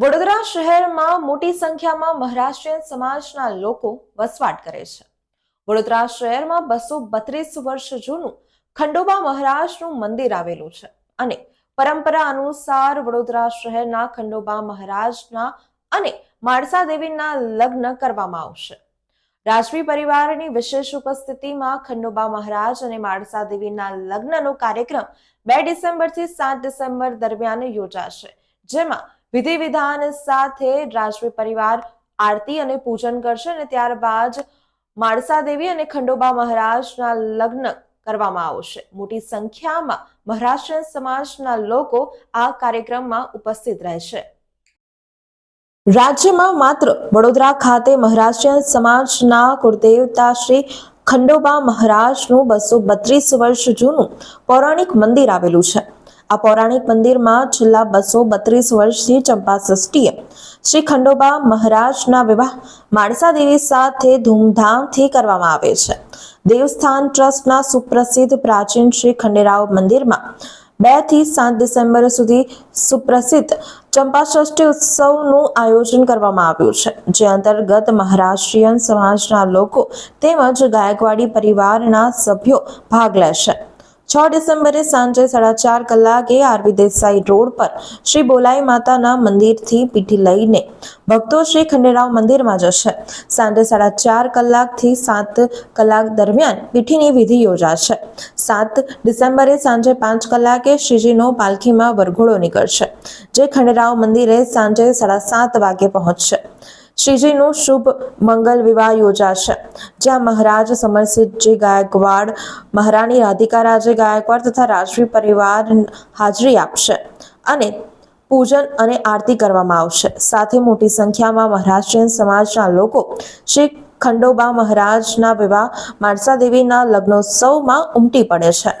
વડોદરા શહેરમાં મોટી સંખ્યામાં મહારાષ્ટ્રીયન સમાજના લોકો વસવાટ કરે છે. વડોદરા શહેરમાં બસો બત્રીસ વર્ષ જૂનું ખંડોબા મહારાજનું મંદિર આવેલું છે અને પરંપરા અનુસાર વડોદરા શહેરના ખંડોબા મહારાજના અને માળસા દેવીના લગ્ન કરવામાં આવશે. રાજવી પરિવારની વિશેષ ઉપસ્થિતિમાં ખંડોબા મહારાજ અને માળસા દેવીના લગ્નનો કાર્યક્રમ બે ડિસેમ્બરથી સાત ડિસેમ્બર દરમિયાન યોજાશે, જેમાં વિધિ વિધાન સાથે રાજવી પરિવાર આરતી અને પૂજન કરશે અને ત્યારબાદ માળસા દેવી અને ખંડોબા મહારાજના લગ્ન કરવામાં આવશે. મોટી સંખ્યામાં મહારાષ્ટ્રીયન સમાજના લોકો આ કાર્યક્રમમાં ઉપસ્થિત રહેશે. રાજ્યમાં માત્ર વડોદરા ખાતે મહારાષ્ટ્રીયન સમાજના કુળદેવતા શ્રી ખંડોબા મહારાજનું બસો બત્રીસ વર્ષ જૂનું પૌરાણિક મંદિર આવેલું છે. આ પૌરાણિક મંદિરમાં છેલ્લા બસો બત્રીસ વર્ષથી ચંપા ષષ્ઠીએ શ્રી ખંડોબા મહારાજના વિવાહ માણસા દેવી સાથે ધૂમધામથી કરવામાં આવે છે. દેવસ્થાન ટ્રસ્ટના સુપ્રસિદ્ધ પ્રાચીન શ્રી ખંડેરાવ મંદિરમાં બેથી સાત ડિસેમ્બર સુધી સુપ્રસિદ્ધ ચંપાષષ્ઠી ઉત્સવનું આયોજન કરવામાં આવ્યું છે, જે અંતર્ગત મહારાષ્ટ્રીયન સમાજના લોકો તેમજ ગાયકવાડી પરિવારના સભ્યો ભાગ લેશે. છ ડિસેમ્બરે સાંજે સાડા ચાર કલાકે આરવી દેસાઈ રોડ પર શ્રી બોલાઈ માતાના મંદિરથી પીઠી લઈને ભક્તો શ્રી ખંડેરાવ મંદિરમાં જશે. સાંજે સાડા ચાર કલાકથી સાત કલાક દરમિયાન પીઠીની વિધિ યોજાશે. સાત ડિસેમ્બરે સાંજે પાંચ કલાકે શ્રીજીનો પાલખીમાં વરઘોડો નીકળશે, જે ખંડેરાવ મંદિરે સાંજે સાડા સાત વાગે પહોંચશે. શ્રીજીનું શુભ મંગલ વિવાહ યોજાશે. જ્યાં મહારાજ સમરસિંહજી ગાયકવાડ, મહારાણી રાધિકા રાજે ગાયકવાડ તથા રાજવી પરિવાર હાજરી આપશે અને પૂજન અને આરતી કરવામાં આવશે. સાથે મોટી સંખ્યામાં મહારાષ્ટ્રીયન સમાજના લોકો શ્રી ખંડોબા મહારાજના વિવાહ માણસાદેવીના લગ્નોત્સવમાં ઉમટી પડે છે.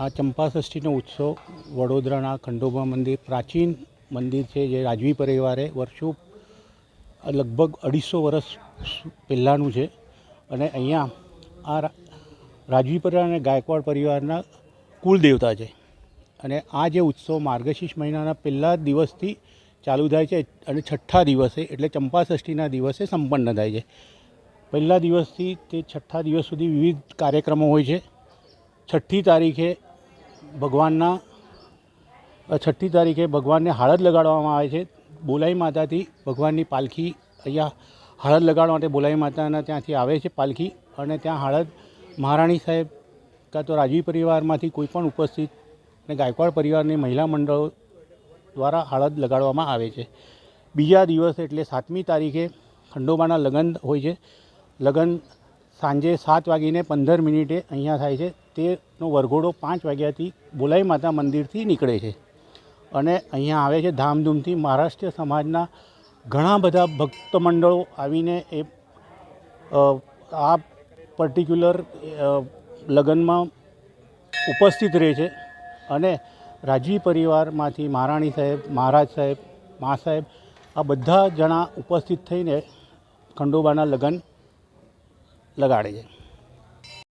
આ ચંપાષષ્ઠીનો ઉત્સવ વડોદરાના ખંડોબા મંદિર પ્રાચીન મંદિર છે જે રાજવી પરિવારે વર્ષો, લગભગ અઢીસો વર્ષ પહેલાંનું છે. અને અહીંયા આ રાજવી પરિવાર અને ગાયકવાડ પરિવારના કુલદેવતા છે. અને આ જે ઉત્સવ માર્ગશીર્ષ મહિનાના પહેલા દિવસથી ચાલુ થાય છે અને છઠ્ઠા દિવસે એટલે ચંપાષષ્ઠીના દિવસે સંપન્ન થાય છે. પહેલા દિવસથી તે છઠ્ઠા દિવસ સુધી વિવિધ કાર્યક્રમો હોય છે. છઠ્ઠી તારીખે ભગવાનના છઠ્ઠી તારીખે ભગવાનને હાળદ લગાડવામાં આવે છે. બોલાઈ માતાથી ભગવાનની પાલખી અહીંયા હાળદ લગાડવા માટે બોલાઈ માતાના ત્યાંથી આવે છે પાલખી અને ત્યાં હાળદ મહારાણી સાહેબ કાં તો રાજવી પરિવારમાંથી કોઈ પણ ઉપસ્થિત અને ગાયકવાડ પરિવારની મહિલા મંડળો દ્વારા હાળદ લગાડવામાં આવે છે. બીજા દિવસ એટલે સાતમી તારીખે ખંડોબાના લગ્ન હોય છે. લગ્ન સાંજે સાત વાગીને પંદર મિનિટે અહીંયા થાય છે. તેનો વરઘોડો પાંચ વાગ્યાથી બોલાઈ માતા મંદિરથી નીકળે છે. અને અહીંયા આવે છે ધામધૂમથી મહારાષ્ટ્રીય સમાજના ઘણા બધા ભક્ત મંડળો આવીને એ આ પર્ટિક્યુલર લગ્નમાં ઉપસ્થિત રહે છે. અને રાજવી પરિવારમાંથી મહારાણી સાહેબ, મહારાજ સાહેબ, મા સાહેબ આ બધા જણા ઉપસ્થિત થઈને ખંડોબાના લગ્ન લગાડે છે.